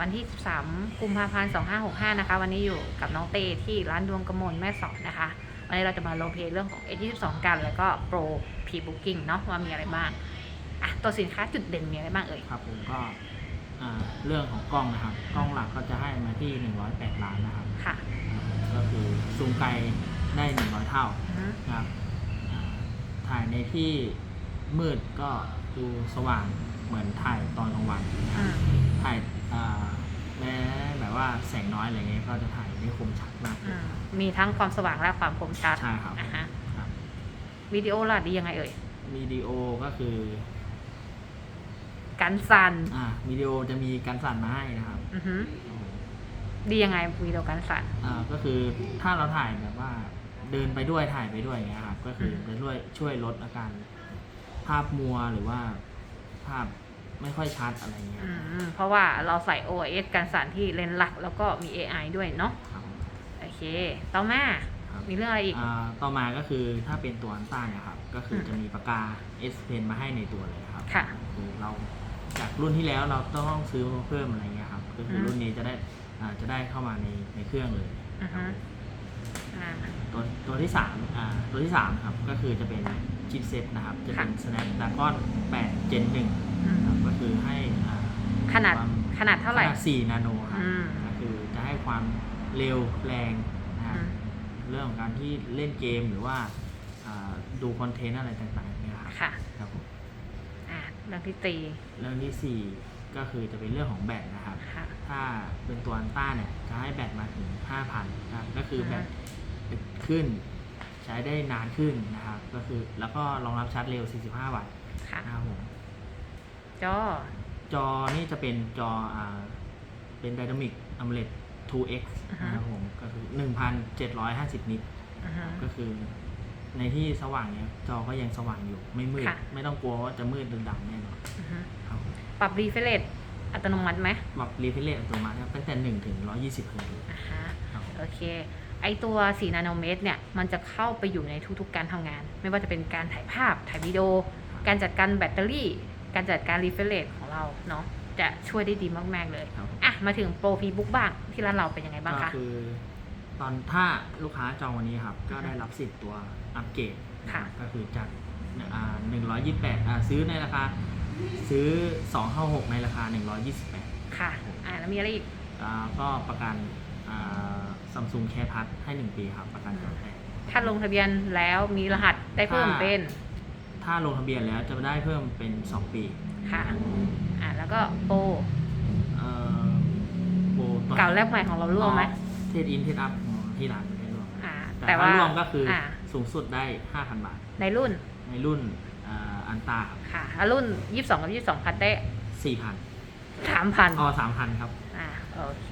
วันที่ 13 กุมภาพันธ์ 2565 นะคะ วันนี้อยู่กับน้องเตที่ร้านดวงกระมวลแม่สอดนะคะ วันนี้เราจะมาลงเพลย์เรื่องของ A22 กันแล้วก็ Pro Pre-Booking เนาะว่ามีอะไรบ้างอะตัวสินค้าจุดเด่นมีอะไรบ้างเอ่ย ครับผมก็อ่าเรื่องของกล้องนะครับ กล้องหลักก็จะให้มาที่ 108 ล้านนะครับ ค่ะอ่าก็คือซูมไกลได้ 100 เท่าอือฮึนะครับอ่าถ่ายในที่มืดก็ดูสว่างเหมือนถ่ายตอนกลางวันนะคอืรับมถ่ายอ่า แม้แบบว่าแสงน้อยอะไรเงี้ยก็จะถ่ายได้คมชัดมากอืมมีทั้งความสว่างและความคมชัดใช่ครับอะฮะครับวิดีโอล่ะดียังไงเอ่ย วิดีโอก็คือกันสั่นอ่าวิดีโอจะมีการสั่นมาให้นะครับ อือฮึดียังไงวิดีโอกันสั่น อ่าก็คือถ้าเราถ่ายแบบว่าเดินไปด้วยถ่ายไปด้วยอย่างเงี้ยครับก็คืออืมจะช่วยช่วยลดอาการภาพมัวหรือว่าภาพ ไม่ค่อยชัดอะไรเงี้ยอืมเพราะว่าเราใส่ OIS กันสั่นที่เลนส์หลักแล้วก็มี AI ด้วยเนาะครับ โอเค ต่อมา ครับ มีเรื่องอะไรอีก อ่าต่อมาก็คือถ้าเป็นตัวอันต้าเนี่ยครับ ก็คืออมจะมีปากกา S Pen มาให้ในตัวเลยครับค่ะคือเราจากรุ่นที่แล้วเราต้องซื้อเพิ่มอะไรเงี้ยครับ ก็คืออม รุ่นนี้จะได้อ่าจะได้เข้ามาในในเครื่องเลยอือครัฮึบอ่า ตัวตัวที่สามอ่าตัวที่สามครับก็คือจะเป็นชิปเซ็ตนะครับ จะเป็น Snapdragon 8 Gen 1อืม ครับก็คือให้อ่าขนาดความขนาดเท่าไหร่ ขนาด4นาโนครับอืม ก็คือจะให้ความเร็วแรงนะคอืรับมเรื่องของการที่เล่นเกมหรือว่าอ่าดูคอนเทนต์อะไรต่างๆเนี่ยครับค่ะครับผมอ่าเรื่องที่ตีเรื่องที่สี่ก็คือจะเป็นเรื่องของแบตนะครับ ค่ะ ถ้าเป็นตัวอันต้าเนี่ยจะให้แบตมาถึง 5,000ครับก็คืออือฮะแบตขึ้น ใช้ได้นานขึ้นนะครับ ก็คือแล้วก็รองรับชาร์จเร็ว 45 วัตต์ค่ะ นะครับผม จอ จอนี่จะเป็นจออ่าเป็น Dynamic AMOLED 2X อือฮะ นะครับผมก็คือ 1,750 นิตอือฮึ ก็คือ ในที่สว่างเนี่ยจอก็ยังสว่างอยู่ไม่มืด ค่ะ ไม่ต้องกลัวว่าจะมืดหรือดำแน่นอนอือฮึครับผมปรับรีเฟรชอัตโนมัติไหมปรับรีเฟรชอัตโนมัติครับตั้งแต่ 1 ถึง 120เฮิร์ตซ์อ่าฮะครับผม โอเค ไอตัว4นาโนเมตรเนี่ย มันจะเข้าไปอยู่ในทุกๆการทำงาน ไม่ว่าจะเป็นการถ่ายภาพถ่ายวิดีโอ การจัดการแบตเตอรี่ การจัดการรีเฟรชของเราเนาะจะช่วยได้ดีมาก ๆ เลยครับผมอะมาถึงโปรฟีบุ๊กบ้างที่ร้านเราเป็นยังไงบ้างก็คะ คือ ตอนถ้าลูกค้าจองวันนี้ครับ ก็ได้รับสิทธิ์ตัวอัปเกรดนะครับค่ะก็คือจากอ่า128อ่าซื้อในราคา ซื้อ256ในราคา128ค่ะ อะแล้วมีอะไรอีกอ่าก็ประกันซัมซุงแคร์พัทให้1ปีครับ ประกันจอแท้ถ้าลงทะเบียนแล้วมีรหัสได้เพิ่มเป็น ถ้าลงทะเบียนแล้วจะได้เพิ่มเป็น 2 ปีค่ะอะ แล้วก็โปรเอ่อโปรตอนเก่าแลกใหม่ของเราร่วมไหมเทสอินเทสอัพที่ร้านไม่ได้ร่วมอ่าแต่แต่ถ้าว่าร่วมก็คือออ่าสูงสุดได้ 5,000 บาท ในรุ่นในรุ่นอ่าอันตาครับค่ะแล้วรุ่น 22 กับ 22 พัดได้4,000 3,000อ๋อ3,000 ครับ อ่าโอเค